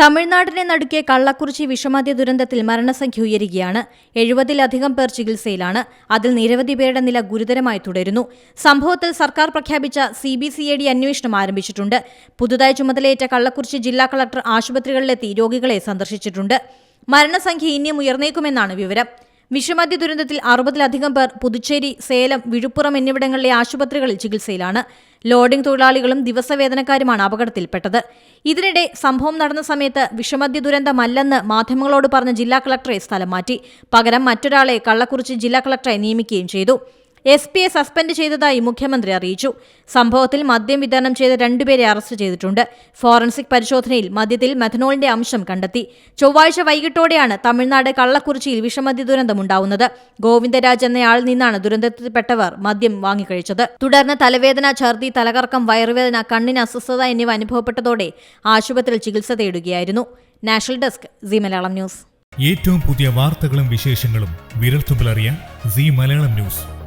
തമിഴ്നാടിനെ നടുക്കിയ കള്ളക്കുറിച്ചി വിഷമദ്യ ദുരന്തത്തിൽ മരണസംഖ്യ ഉയരുകയാണ്. എഴുപതിലധികം പേർ ചികിത്സയിലാണ്. അതിൽ നിരവധി പേരുടെ നില ഗുരുതരമായി തുടരുന്നു. സംഭവത്തിൽ സർക്കാർ പ്രഖ്യാപിച്ച C B C A D അന്വേഷണം ആരംഭിച്ചിട്ടുണ്ട്. പുതുതായി ചുമതലയേറ്റ കള്ളക്കുറിച്ചി ജില്ലാ കളക്ടർ ആശുപത്രികളിലെത്തി രോഗികളെ സന്ദർശിച്ചിട്ടുണ്ട്. മരണസംഖ്യ ഇനിയും ഉയർന്നേക്കുമെന്നാണ് വിവരം. വിഷമദ്യ ദുരന്തത്തിൽ അറുപതിലധികം പേർ പുതുച്ചേരി സേലം വിഴുപ്പുറം എന്നിവിടങ്ങളിലെ ആശുപത്രികളിൽ ചികിത്സയിലാണ്. ലോഡിംഗ് തൊഴിലാളികളും ദിവസവേതനക്കാരുമാണ് അപകടത്തിൽപ്പെട്ടത്. ഇതിനിടെ സംഭവം നടന്ന സമയത്ത് വിഷമദ്യ ദുരന്തമല്ലെന്ന് മാധ്യമങ്ങളോട് പറഞ്ഞ ജില്ലാ കളക്ടറെ സ്ഥലം മാറ്റി. പകരം മറ്റൊരാളെ കള്ളക്കുറിച്ചി ജില്ലാ കളക്ടറെ നിയമിക്കുകയും ചെയ്തു. എസ് പിയെ സസ്പെൻഡ് ചെയ്തതായി മുഖ്യമന്ത്രി അറിയിച്ചു. സംഭവത്തിൽ മദ്യം വിതരണം ചെയ്ത രണ്ടുപേരെ അറസ്റ്റ് ചെയ്തിട്ടുണ്ട്. ഫോറൻസിക് പരിശോധനയിൽ മദ്യത്തിൽ മെഥനോളിന്റെ അംശം കണ്ടെത്തി. ചൊവ്വാഴ്ച വൈകിട്ടോടെയാണ് തമിഴ്നാട് കള്ളക്കുറിച്ചിയിൽ വിഷമദ്യ ദുരന്തമുണ്ടാവുന്നത്. ഗോവിന്ദരാജ് എന്നയാളിൽ നിന്നാണ് ദുരന്തത്തിൽപ്പെട്ടവർ മദ്യം വാങ്ങിക്കഴിച്ചത്. തുടർന്ന് തലവേദന ഛർദി തലകറക്കം വയറുവേദന കണ്ണിന് അസ്വസ്ഥത എന്നിവ അനുഭവപ്പെട്ടതോടെ ആശുപത്രിയിൽ ചികിത്സ തേടുകയായിരുന്നു. National desk C Malayalam news. ഏറ്റവും പുതിയ വാർത്തകളും വിശേഷങ്ങളും വിരൽത്തുമ്പിലറിയാൻ സി മലയാളം ന്യൂസ്.